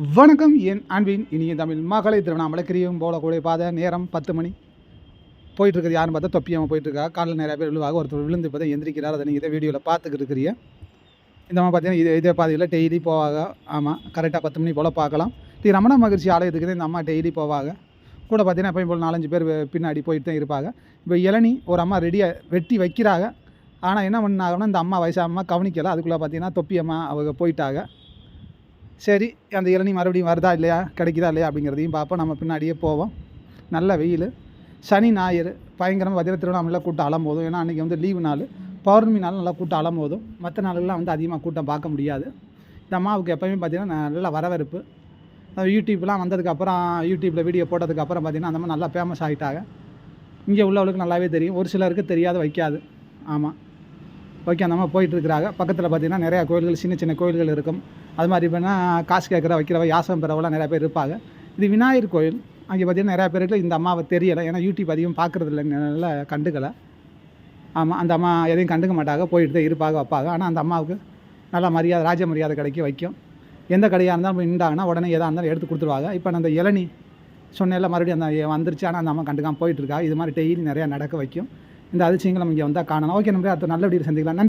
வணக்கம் என் அன்பின் இனிய தமிழ் மகளை திருவண்ணாமலை கிரியும் போலக்கூடிய பாதை நேரம் பத்து மணி. போயிட்டுருக்குது யாரும் பார்த்தா தொப்பியாமல் போயிட்டுருக்கா. காலில் நிறைய பேர் விழுவாக ஒருத்தர் விழுந்து இப்போ தான் எந்திரிக்கிறார். அதை நீங்கள் இதை வீடியோவில் பார்த்துக்கிட்டு இருக்கிறீங்க. இந்த மாதிரி பார்த்தீங்கன்னா இதே இதே பாதையில் டெய்லி போவாங்க. ஆமாம் கரெக்டாக பத்து மணி போல் பார்க்கலாம். ஸ்ரீ ரமண மகிழ்ச்சி ஆலயத்துக்கு தான் இந்த அம்மா டெய்லி போவாங்க. கூட பார்த்தீங்கன்னா எப்பயும் போல் நாலஞ்சு பேர் பின்னாடி போயிட்டு தான் இருப்பாங்க. இப்போ இளநி ஒரு அம்மா ரெடியாக வெட்டி வைக்கிறாங்க. ஆனால் என்ன பண்ணாங்கன்னா இந்த அம்மா வயசாக அம்மா கவனிக்கலை. அதுக்குள்ளே பார்த்தீங்கன்னா தொப்பி அம்மா அவங்க போயிட்டாங்க. சரி அந்த இளநீ மறுபடியும் வருதா இல்லையா கிடைக்குதா இல்லையா அப்படிங்கிறதையும் பார்ப்போம். நம்ம பின்னாடியே போவோம். நல்ல வெயில். சனி ஞாயிறு பயங்கரமாக வதிர திருவண்ணாமலையில் கூட்டம் அலம்போதும். ஏன்னா அன்றைக்கி வந்து லீவு நாள். பௌர்ணமி நாள் நல்லா கூட்டம் அலம்போதும். மற்ற நாளெல்லாம் வந்து அதிகமாக கூட்டம் பார்க்க முடியாது. இந்த அம்மாவுக்கு எப்போயுமே பார்த்தீங்கன்னா நல்ல வரவேற்பு. யூடியூப்லாம் வந்ததுக்கப்புறம் யூடியூப்பில் வீடியோ போட்டதுக்கப்புறம் பார்த்தீங்கன்னா அந்த மாதிரி நல்லா ஃபேமஸ் ஆகிட்டாங்க இங்கே உள்ளவளுக்கு நல்லாவே தெரியும். ஒரு சிலருக்கு தெரியாது வைக்காது. ஆமாம் ஓகே அந்த மாதிரி போயிட்டுருக்குறாங்க பக்கத்தில் பார்த்திங்கன்னா நிறையா கோயில்கள் சின்ன சின்ன கோயில்கள் இருக்கும். அது மாதிரி இப்போனா காசு கேட்குற வைக்கிறவ யாசம் பெறவெல்லாம் நிறையா பேர் இருப்பாங்க. இது விநாயகர் கோயில். அங்கே பார்த்தீங்கன்னா நிறையா பேருக்கு இந்த அம்மாவை தெரியலை. ஏன்னா யூடியூப் அதிகம் பார்க்குறது இல்லைனால கண்டுக்கலை. ஆமாம் அந்த அம்மா எதையும் கண்டுக்க மாட்டாங்க. போயிட்டு தான் இருப்பாங்க வைப்பாங்க. ஆனால் அந்த அம்மாவுக்கு நல்லா மரியாதை ராஜ மரியாதை கிடைக்க வைக்கும். எந்த கடையாக இருந்தாலும் நின்றாங்கன்னா உடனே எதாக இருந்தாலும் எடுத்து கொடுத்துருவாங்க. இப்போ நான் அந்த இளநி சொன்னேன்ல மறுபடியும் அந்த வந்துருச்சு. ஆனால் அந்த அம்மா கண்டுக்காமல் போயிட்டுருக்கா இது மாதிரி டெய்லி நிறையா நடக்க வைக்கும். இந்த அதிசயங்கள் நம்ம இங்கே வந்தால் காணலாம். ஓகே நம்ம அடுத்த நல்ல வீடியோ சந்திக்கலாம்